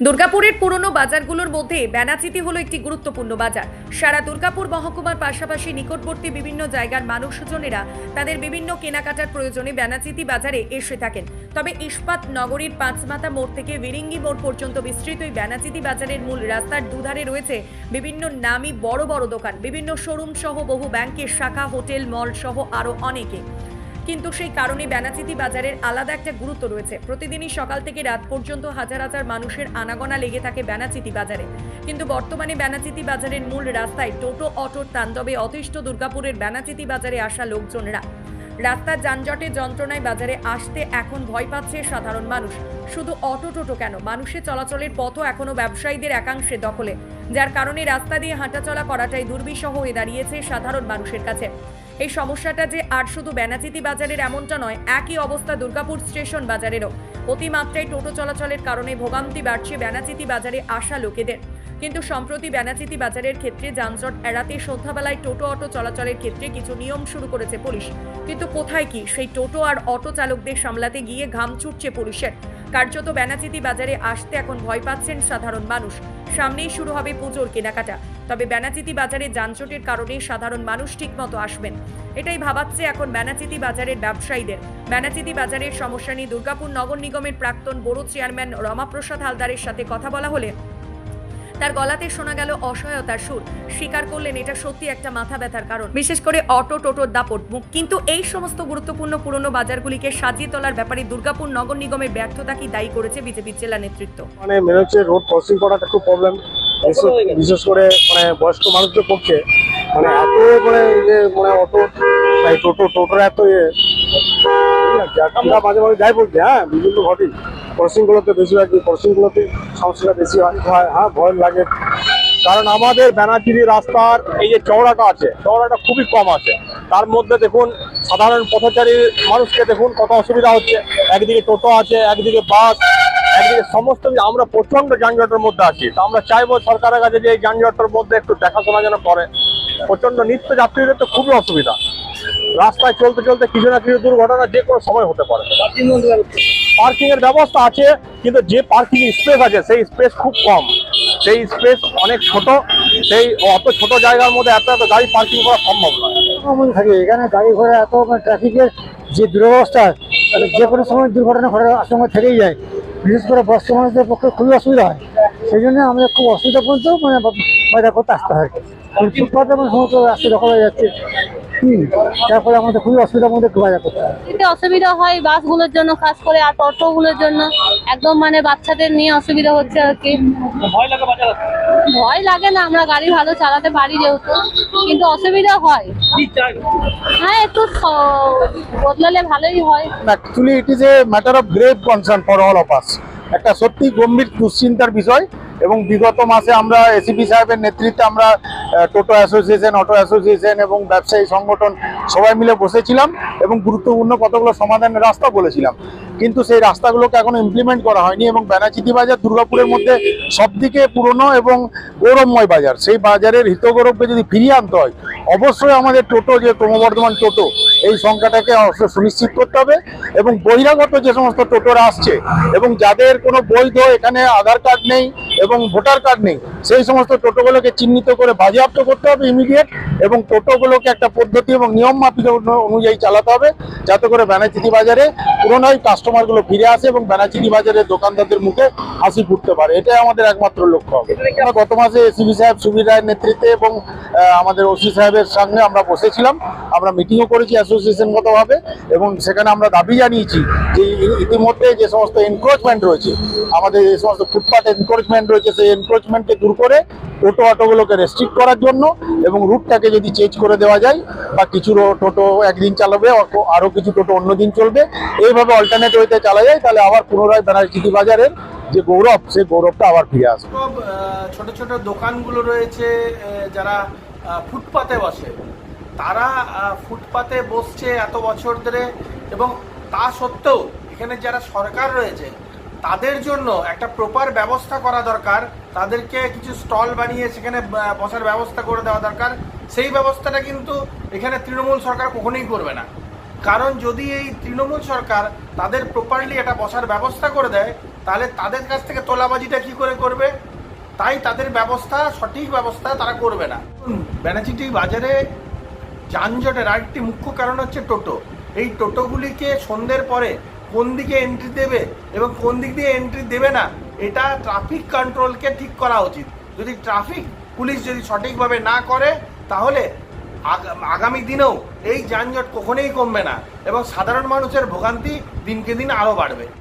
দুর্গাপুরের পুরনো বাজারগুলোর মধ্যে ব্যানাচিতি হলো একটি গুরুত্বপূর্ণ বাজার। সারা দুর্গাপুর মহকুমার পাশাপাশি নিকটবর্তী বিভিন্ন জায়গার মানুষজনেরা তাদের বিভিন্ন কেনাকাটার প্রয়োজনে ব্যানাচিতি বাজারে এসে থাকেন। তবে ইস্পাত নগরীর পাঁচমাথা মোড় থেকে বিরিঙ্গি মোড় পর্যন্ত বিস্তৃত এই ব্যানাচিতি বাজারের মূল রাস্তার দুধারে রয়েছে বিভিন্ন নামি বড় বড় দোকান, বিভিন্ন শোরুম সহ বহু ব্যাংকের শাখা, হোটেল মল সহ আরও অনেকে। কিন্তু সেই কারণে ব্যানাচিতি বাজারের আলাদা একটা গুরুত্ব রয়েছে। প্রতিদিনই সকাল থেকে রাত পর্যন্ত হাজার হাজার মানুষের আনাগোনা লেগে থাকে ব্যানাচিতি বাজারে। কিন্তু বর্তমানে ব্যানাচিতি বাজারের মূল রাস্তায় টোটো অটোর তাণ্ডবে অতিষ্ঠ দুর্গাপুরের ব্যানাচিতি বাজারে আসা লোকজনরা। রাস্তার যানজটের যন্ত্রণায় বাজারে আসতে এখন ভয় পাচ্ছে সাধারণ মানুষ। শুধু অটো টোটো কেন? মানুষের চলাচলের পথও এখনও ব্যবসায়ীদের একাংশে দখলে। যার কারণে রাস্তা দিয়ে হাঁটাচলা করাটাই দুর্বিষহ হয়ে দাঁড়িয়েছে সাধারণ মানুষের কাছে। এই সমস্যাটা যে আর শুধু ব্যানাচিতি বাজারের এমনটা নয়, একই অবস্থা দুর্গাপুর স্টেশন বাজারেরও। অতিমাত্রায় টোটো চলাচলের কারণে ভোগান্তি বাড়ছে ব্যানাচিতি বাজারে আসা লোকেদের। কিন্তু সম্প্রতি ব্যানাচিতি বাজারের ক্ষেত্রে যানজট এড়াতে সন্ধ্যাবেলায় টোটো অটো চলাচলের ক্ষেত্রে কিছু নিয়ম শুরু করেছে পুলিশ। কিন্তু কোথায় কি? সেই টোটো আর অটো চালকদের সামলাতে গিয়ে ঘাম ছুটছে পুলিশের। কার্যত ব্যানাচিতি বাজারে আসতে এখন ভয় পাচ্ছেন সাধারণ মানুষ। সামনেই শুরু হবে পুজোর কেনাকাটা। তবে ব্যানাচিতি বাজারে যানজটের কারণে সাধারণ মানুষ ঠিকমতো আসবেন। এটাই ভাবাচ্ছে এখন ব্যানাচিতি বাজারের ব্যবসায়ীদের। ব্যানাচিতি বাজারের সমস্যা নিয়ে দুর্গাপুর নগর নিগমের প্রাক্তন বড় চেয়ারম্যান রমাপ্রসাদ হালদারের সাথে কথা বলা হলে তার গলাতে শোনা গেল অসহায়তার সুর। স্বীকার করলেন এটা সত্যি একটা মাথা ব্যথার কারণ। বিশেষ করে অটো টোটোর দাপট মুখ। কিন্তু এই সমস্ত গুরুত্বপূর্ণ পুরনো বাজারগুলিকে সাজিয়ে তোলার ব্যাপারে দুর্গাপুর নগর নিগমের ব্যর্থতা কি দায়ী করেছে বিজেপির জেলা নেতৃত্ব? মানে মেনে হচ্ছে রোড ক্রসিং করাটা খুব প্রবলেম বিশেষ করে মানে বয়স্ক মানুষদের পক্ষে। মানে এত মানে যে মানে অটো এই টোটো টোটোর এত ইয়ে। আমরা মাঝে মাঝে যাই বলতে হ্যাঁ বিভিন্ন ঘটে ক্রসিং গুলোতে বেশিরভাগ ক্রসিং গুলোতে সমস্যাটা বেশি হয় হয়, হ্যাঁ ভয় লাগে। কারণ আমাদের ব্যানাচিরি রাস্তার এই যে চওড়াটা আছে চওড়াটা খুবই কম আছে। তার মধ্যে দেখুন সাধারণ পথচারী মানুষকে দেখুন কত অসুবিধা হচ্ছে। একদিকে টোটো আছে একদিকে বাস একদিকে সমস্ত আমরা প্রচণ্ড যানজটের মধ্যে আছি। তো আমরা চাইব সরকারের কাছে যে এই যানজটের মধ্যে একটু দেখাশোনা যেন করে। প্রচণ্ড নিত্য যাত্রীদের তো খুবই অসুবিধা। রাস্তায় চলতে চলতে কিছু না কিছু দুর্ঘটনা যে কোনো সময় হতে পারে। পার্কিং এর ব্যবস্থা আছে। কিন্তু যে পার্কিং স্পেস আছে, সেই স্পেস খুব কম। সেই স্পেস অনেক ছোট, সেই অত ছোট জায়গার মধ্যে এত এত গাড়ি পার্কিং করা সম্ভব নয়। থাকে, এখানে গাড়ি ঘোড়া এত ট্রাফিকের যে দুরবস্থা যে কোনো সময় দুর্ঘটনা ঘটার আশঙ্কা থেকেই যায়। বিশেষ করে বয়স্ক মানুষদের পক্ষে খুবই অসুবিধা হয়। সেই জন্য আমাদের খুব অসুবিধা পর্যন্ত মানে বাজার করতে আসতে হয়। ফুটপাতে মানে সমস্ত রাস্তা দখল হয়ে যাচ্ছে। হুম তার আমাদের খুবই অসুবিধার মধ্যে একটু করতে হয়। অসুবিধা হয় বাসগুলোর জন্য খাস করে আর টোটোগুলোর জন্য। একদম মানে বাচ্চাদের নিয়ে অসুবিধা হচ্ছে আর কি। ভয় লাগে না আমরা গাড়ি ভালো চালাতে পারি যেহেতু কিন্তু অসুবিধা হয়। হ্যাঁ একটু বদলালে ভালোই হয়। Actually it is a matter of grave concern for all of us একটা সত্যি গম্ভীর দুশ্চিন্তার বিষয় এবং বিগত মাসে আমরা এসিপি সাহেবের নেতৃত্বে আমরা টোটো অ্যাসোসিয়েশন, অটো অ্যাসোসিয়েশন এবং ব্যবসায়ী সংগঠন সবাই মিলে বসেছিলাম এবং গুরুত্বপূর্ণ কতগুলো সমাধানের রাস্তা বলেছিলাম। কিন্তু সেই রাস্তাগুলোকে এখনও ইমপ্লিমেন্ট করা হয়নি এবং ব্যানাচিতি বাজার দুর্গাপুরের মধ্যে সবদিকে পুরনো এবং গৌরবময় বাজার। সেই বাজারের হিতগৌরবকে যদি ফিরিয়ে আনতে হয়, অবশ্যই আমাদের টোটো যে ক্রমবর্ধমান টোটো, এই সংখ্যাটাকে অবশ্যই সুনিশ্চিত করতে হবে এবং বহিরাগত যে সমস্ত টোটোরা আসছে এবং যাদের কোনো বৈধ এখানে আধার কার্ড নেই এবং ভোটার কার্ড নেই। সেই সমস্ত টোটোগুলোকে চিহ্নিত করে বাজেয়াপ্ত করতে হবে ইমিডিয়েট এবং টোটোগুলোকে একটা পদ্ধতি এবং নিয়ম মাফিক অনুযায়ী চালাতে হবে যাতে করে ব্যানাচিতি বাজারে পুরোনোই কাস্টমারগুলো ফিরে আসে এবং ব্যানাচিতি বাজারে দোকানদারদের মুখে হাসি ফুটতে পারে। এটাই আমাদের একমাত্র লক্ষ্য। হবে গত মাসে এসিবি সাহেব সুবীর রায়ের নেতৃত্বে এবং আমাদের ওসি সাহেবের সঙ্গে আমরা বসেছিলাম। আমরা মিটিংও করেছি অ্যাসোসিয়েশনগতভাবে এবং সেখানে আমরা দাবি জানিয়েছি যে ইতিমধ্যে যে সমস্ত এনক্রোচমেন্ট রয়েছে, আমাদের যে সমস্ত ফুটপাথ এনক্রোচমেন্ট রয়েছে, সেই এনক্রোচমেন্টকে দূর করে টোটো অটোগুলোকে রেস্ট্রিক্ট করার জন্য এবং রুটটাকে যদি চেঞ্জ করে দেওয়া যায় বা কিছু টোটো একদিন চালাবে, অ- আরও কিছু টোটো অন্য দিন চলবে, এইভাবে অল্টারনেট ওয়েতে চালা যায়, তাহলে আবার পুনরায় ব্যানার্জিটি বাজারের যে গৌরব, সেই গৌরবটা আবার ফিরে আসবে। ছোট ছোট দোকানগুলো রয়েছে যারা ফুটপাতে বসে, তারা ফুটপাতে বসছে এত বছর ধরে এবং তা সত্ত্বেও এখানে যারা সরকার রয়েছে তাদের জন্য একটা প্রপার ব্যবস্থা করা দরকার। তাদেরকে কিছু স্টল বানিয়ে সেখানে বসার ব্যবস্থা করে দেওয়া দরকার। সেই ব্যবস্থাটা কিন্তু এখানে তৃণমূল সরকার কখনোই করবে না। কারণ যদি এই তৃণমূল সরকার তাদের প্রপারলি একটা বসার ব্যবস্থা করে দেয়, তাহলে তাদের কাছ থেকে তোলাবাজিটা কি করে করবে? তাই তাদের ব্যবস্থা, সঠিক ব্যবস্থা তারা করবে না। বেনাচিটি বাজারে যানজটের আরেকটি মুখ্য কারণ হচ্ছে টোটো। এই টোটোগুলিকে সন্ধ্যের পরে কোন দিকে এন্ট্রি দেবে এবং কোন দিক দিয়ে এন্ট্রি দেবে না, এটা ট্রাফিক কন্ট্রোলকে ঠিক করা উচিত। যদি ট্রাফিক পুলিশ যদি সঠিকভাবে না করে, তাহলে আগ- আগামী দিনেও এই যানজট কখনোই কমবে না এবং সাধারণ মানুষের ভোগান্তি দিনকে দিন আরও বাড়বে।